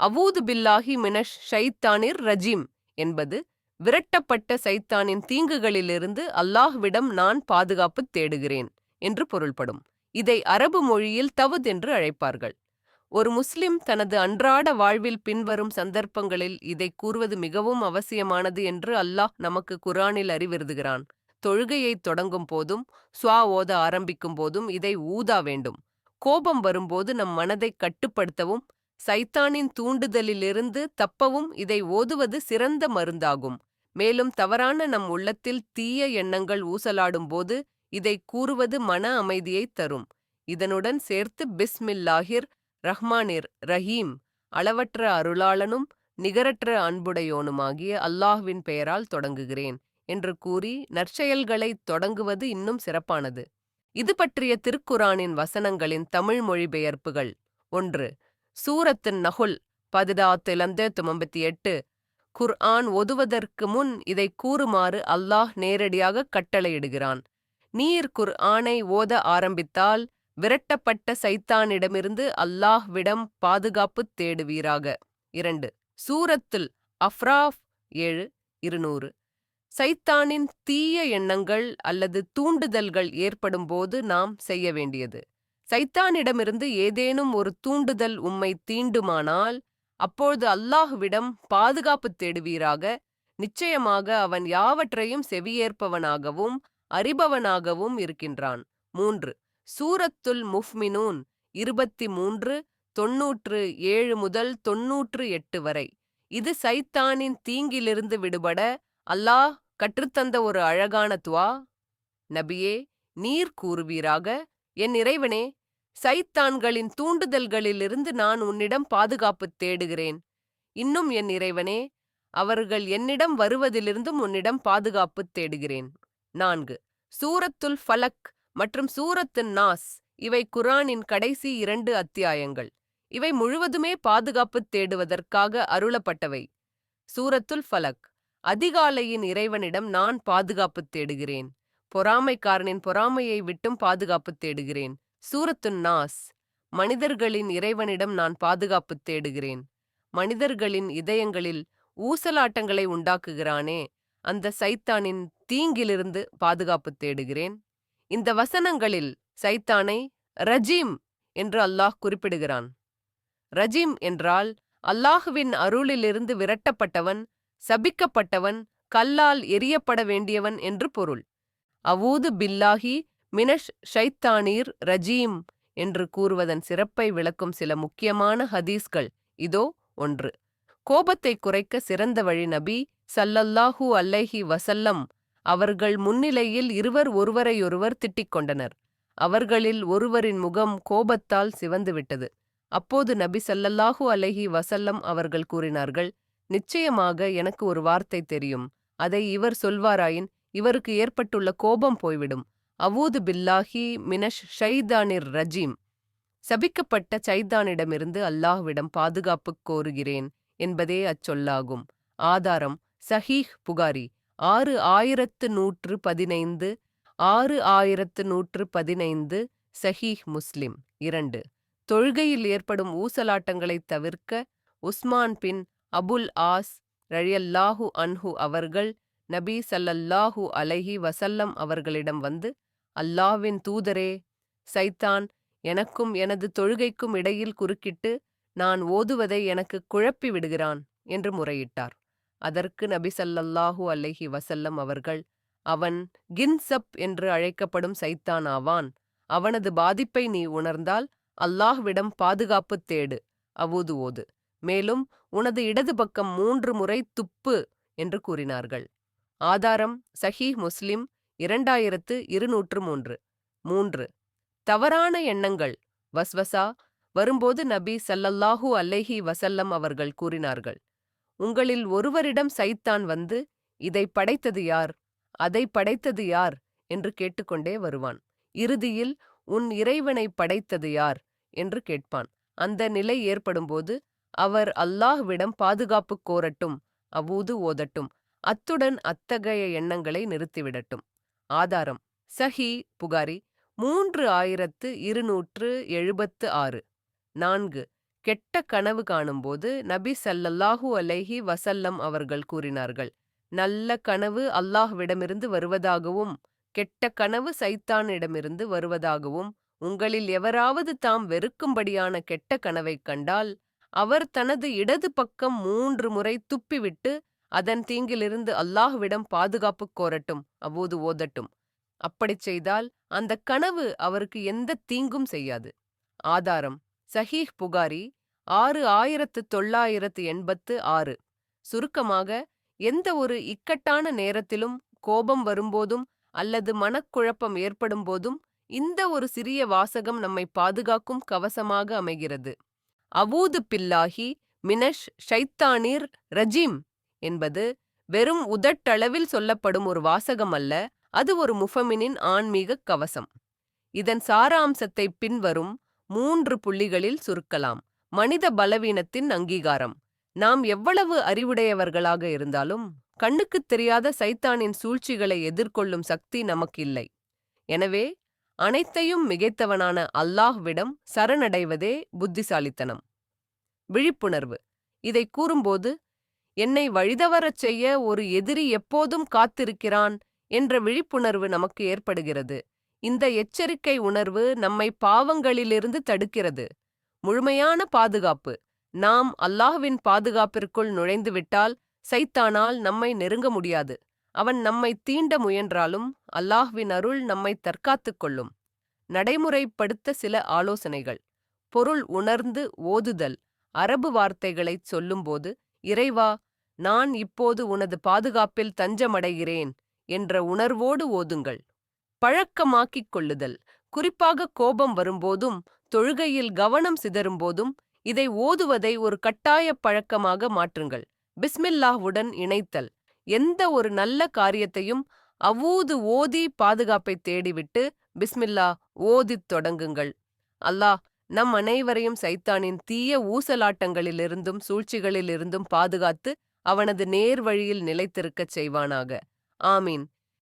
அவூது பில்லாஹி மினஷ் ஷைத்தானிர் ரஜீம் என்பது விரட்டப்பட்ட சைத்தானின் தீங்குகளிலிருந்து அல்லாஹ்விடம் நான் பாதுகாப்பு தேடுகிறேன் என்று பொருள்படும். இதை அரபு மொழியில் தவுத் என்று அழைப்பார்கள். ஒரு முஸ்லிம் தனது அன்றாட வாழ்வில் பின்வரும் சந்தர்ப்பங்களில் இதை கூறுவது மிகவும் அவசியமானது என்று அல்லாஹ் நமக்கு குரானில் அறிவிருதுகிறான் தொழுகையை தொடங்கும் போதும் சுவா ஓத ஆரம்பிக்கும் போதும் இதை ஊதா வேண்டும். கோபம் வரும்போது நம் மனதை கட்டுப்படுத்தவும் சைத்தானின் தூண்டுதலிலிருந்து தப்பவும் இதை ஓதுவது சிறந்த மருந்தாகும். மேலும் தவறான நம் உள்ளத்தில் தீய எண்ணங்கள் ஊசலாடும் போது இதை கூறுவது மன அமைதியை தரும். இதனுடன் சேர்த்து பிஸ்மில்லாஹிர் ரஹ்மானிர் ரஹீம் அளவற்ற அருளாளனும் நிகரற்ற அன்புடையோனுமாகிய அல்லாஹ்வின் பெயரால் தொடங்குகிறேன் என்று கூறி நற்செயல்களை தொடங்குவது இன்னும் சிறப்பானது. இது பற்றிய திருக்குரானின் வசனங்களின் தமிழ் மொழிபெயர்ப்புகள். ஒன்று சூரத்தின் நகுல் பதிதாத்திலிருந்து தொம்பத்தி எட்டு. குர்ஆன் ஒதுவதற்கு முன் இதை கூறுமாறு அல்லாஹ் நேரடியாக கட்டளையிடுகிறான். நீர் குர்ஆனை ஓத ஆரம்பித்தால் விரட்டப்பட்ட சைத்தானிடமிருந்து அல்லாஹ்விடம் பாதுகாப்பு தேடுவீராக. இரண்டு சூரத்தில் அஃப்ராஃப் ஏழு இருநூறு. சைத்தானின் தீய எண்ணங்கள் அல்லது தூண்டுதல்கள் ஏற்படும்போது நாம் செய்ய வேண்டியது. சைத்தானிடமிருந்து ஏதேனும் ஒரு தூண்டுதல் உம்மை தீண்டுமானால் அப்பொழுது அல்லாஹுவிடம் பாதுகாப்பு தேடுவீராக. நிச்சயமாக அவன் யாவற்றையும் செவியேற்பவனாகவும் அறிபவனாகவும் இருக்கின்றான். மூன்று. சூரத்துல் முஃப்மினூன் இருபத்தி மூன்று தொன்னூற்று ஏழு முதல் தொன்னூற்று எட்டு வரை. இது சைத்தானின் தீங்கிலிருந்து விடுபட அல்லாஹ் கற்றுத்தந்த ஒரு அழகான துவா. நபியே நீர் கூறுவீராக. என் இறைவனே சைத்தான்களின் தூண்டுதல்களிலிருந்து நான் உன்னிடம் பாதுகாப்பு தேடுகிறேன். இன்னும் என் இறைவனே அவர்கள் என்னிடம் வருவதிலிருந்தும் உன்னிடம் பாதுகாப்பு தேடுகிறேன். நான்கு. சூரத்துல் ஃபலக் மற்றும் சூரத்து நாஸ் இவை குரானின் கடைசி இரண்டு அத்தியாயங்கள். இவை முழுவதுமே பாதுகாப்பு தேடுவதற்காக அருளப்பட்டவை. சூரத்துல் ஃபலக். அதிகாலையின் இறைவனிடம் நான் பாதுகாப்பு தேடுகிறேன். பொறாமைக்காரனின் பொறாமையை விட்டும் பாதுகாப்பு தேடுகிறேன். சூரத்துன் நாஸ். மனிதர்களின் இறைவனிடம் நான் பாதுகாப்பு தேடுகிறேன். மனிதர்களின் இதயங்களில் ஊசலாட்டங்களை உண்டாக்குகிறானே அந்த சைத்தானின் தீங்கிலிருந்து பாதுகாப்பு தேடுகிறேன். இந்த வசனங்களில் சைத்தானை ரஜீம் என்று அல்லாஹ் குறிப்பிடுகிறான். ரஜீம் என்றால் அல்லாஹுவின் அருளிலிருந்து விரட்டப்பட்டவன் சபிக்கப்பட்டவன் கல்லால் எரியப்பட வேண்டியவன் என்று பொருள். அவூது பில்லாஹி மினஷ் ஷைத்தானீர் ரஜீம் என்று கூறுவதன் சிறப்பை விளக்கும் சில முக்கியமான ஹதீஸ்கள். இதோ ஒன்று. கோபத்தை குறைக்க சிறந்த வழி நபி சல்லல்லாஹூ அல்லைஹி வசல்லம் அவர்கள் முன்னிலையில் இருவர் ஒருவரையொருவர் திட்டிக் கொண்டனர் அவர்களில் ஒருவரின் முகம் கோபத்தால் சிவந்துவிட்டது. அப்போது நபி சல்லல்லாஹூ அலஹி வசல்லம் அவர்கள் கூறினார்கள் நிச்சயமாக எனக்கு ஒரு வார்த்தை தெரியும். அதை இவர் சொல்வாராயின் இவருக்கு ஏற்பட்டுள்ள கோபம் போய்விடும். அவூது பில்லாஹி மினஷ் ஷைதானிர் ரஜீம். சபிக்கப்பட்ட சைதானிடமிருந்து அல்லாஹ்விடம் பாதுகாப்பு கோருகிறேன் என்பதே அச்சொல்லாகும். ஆதாரம் சஹீஹ் புகாரி ஆறு ஆயிரத்து நூற்று பதினைந்து ஆறு ஆயிரத்து நூற்று பதினைந்து சஹீஹ் முஸ்லிம். இரண்டு தொழுகையில் ஏற்படும் ஊசலாட்டங்களைத் தவிர்க்க உஸ்மான் பின் அபுல் ஆஸ் ரழியல்லாஹு அன்ஹு அவர்கள் நபி சல்லல்லாஹு அலைஹி வசல்லம் அவர்களிடம் வந்து அல்லாவின் தூதரே சைத்தான் எனக்கும் எனது தொழுகைக்கும் இடையில் குறுக்கிட்டு நான் ஓதுவதை எனக்கு குழப்பி விடுகிறான் என்று முறையிட்டார். அதற்கு நபி சல்லல்லாஹு அலைஹி வசல்லம் அவர்கள் அவன் கின்சப் என்று அழைக்கப்படும் சைத்தான் ஆவான். அவனது பாதிப்பை நீ உணர்ந்தால் அல்லாஹ்விடம் பாதுகாப்பு தேடு அவுது ஓது. மேலும் உனது இடது பக்கம் மூன்று முறை துப்பு என்று கூறினார்கள். ஆதாரம் சஹீஹ் முஸ்லிம் இரண்டாயிரத்து இருநூற்று மூன்று. மூன்று. தவறான எண்ணங்கள் வஸ்வசா வரும்போது நபி சல்லல்லாஹூ அல்லைஹி வசல்லம் அவர்கள் கூறினார்கள் உங்களில் ஒருவரிடம் சைத்தான் வந்து இதை படைத்தது யார்? அதை படைத்தது யார்? என்று கேட்டுக்கொண்டே வருவான். இறுதியில் உன் இறைவனை படைத்தது யார்? என்று கேட்பான். அந்த நிலை ஏற்படும்போது அவர் அல்லாஹ்விடம் பாதுகாப்பு கோரட்டும் அவ்வூது ஓதட்டும். அத்துடன் அத்தகைய எண்ணங்களை நிறுத்திவிடட்டும். ஆதாரம் சஹி புகாரி மூன்று ஆயிரத்து இருநூற்று எழுபத்து ஆறு. நான்கு கெட்ட கனவு காணும்போது நபி சல்லல்லாஹு அலைஹி வசல்லம் அவர்கள் கூறினார்கள் நல்ல கனவு அல்லாஹ்விடமிருந்து வருவதாகவும் கெட்ட கனவு சைத்தானிடமிருந்து வருவதாகவும் உங்களில் எவராவது தாம் வெறுக்கும்படியான கெட்ட கனவைக் கண்டால் அவர் தனது இடது பக்கம் மூன்று முறை துப்பிவிட்டு அதன் தீங்கிலிருந்து அல்லாஹ்விடம் பாதுகாப்பு கோரட்டும் அவ்வோது ஓதட்டும். அப்படிச் செய்தால் அந்த கனவு அவருக்கு எந்த தீங்கும் செய்யாது. ஆதாரம் சஹீஹ் புகாரி ஆறு ஆயிரத்து தொள்ளாயிரத்து எண்பத்து ஆறு. சுருக்கமாக எந்த ஒரு இக்கட்டான நேரத்திலும் கோபம் வரும்போதும் அல்லது மனக்குழப்பம் ஏற்படும் போதும் இந்த ஒரு சிறிய வாசகம் நம்மை பாதுகாக்கும் கவசமாக அமைகிறது. அவூது பில்லாஹி மினஷ் ஷைத்தானிர் ரஜீம். என்பது வெறும் உதட்டளவில் சொல்லப்படும் ஒரு வாசகம் அல்ல அது ஒரு முஃபமினின் ஆன்மீக கவசம். இதன் சாராம்சத்தை பின்வரும் மூன்று புள்ளிகளில் சுருக்கலாம். மனித பலவீனத்தின் அங்கீகாரம். நாம் எவ்வளவு அறிவுடையவர்களாக இருந்தாலும் கண்ணுக்குத் தெரியாத சைத்தானின் சூழ்ச்சிகளை எதிர்கொள்ளும் சக்தி நமக்கில்லை. எனவே அனைத்தையும் மிகைத்தவனான அல்லாஹ்விடம் சரணடைவதே புத்திசாலித்தனம். விழிப்புணர்வு. இதை கூறும்போது என்னை வழிதவரச் செய்ய ஒரு எதிரி எப்போதும் காத்திருக்கிறான் என்ற விழிப்புணர்வு நமக்கு ஏற்படுகிறது. இந்த எச்சரிக்கை உணர்வு நம்மை பாவங்களிலிருந்து தடுக்கிறது. முழுமையான பாதுகாப்பு. நாம் அல்லாஹ்வின் பாதுகாப்பிற்குள் நுழைந்துவிட்டால் சைத்தானால் நம்மை நெருங்க முடியாது. அவன் நம்மை தீண்ட முயன்றாலும் அல்லாஹ்வின் அருள் நம்மை தற்காத்துக் கொள்ளும். நடைமுறைப்படுத்த சில ஆலோசனைகள். பொருள் உணர்ந்து ஓதுதல். அரபு வார்த்தைகளைச் சொல்லும்போது இறைவா நான் இப்போது உனது பாதுகாப்பில் தஞ்சமடைகிறேன் என்ற உணர்வோடு ஓதுங்கள். பழக்கமாக்கிக் கொள்ளுதல். குறிப்பாக கோபம் வரும்போதும் தொழுகையில் கவனம் சிதறும்போதும் இதை ஓதுவதை ஒரு கட்டாய பழக்கமாக மாற்றுங்கள். பிஸ்மில்லாஹ்வுடன் இணைத்தல். எந்த ஒரு நல்ல காரியத்தையும் அவ்வூது ஓதி பாதுகாப்பை தேடிவிட்டு பிஸ்மில்லா ஓதித் தொடங்குங்கள். அல்லாஹ் நம் அனைவரையும் சைத்தானின் தீய ஊசலாட்டங்களிலிருந்தும் சூழ்ச்சிகளிலிருந்தும் பாதுகாத்து அவனது நேர் வழியில் நிலைத்திருக்கச் செய்வானாக. ஆமீன்.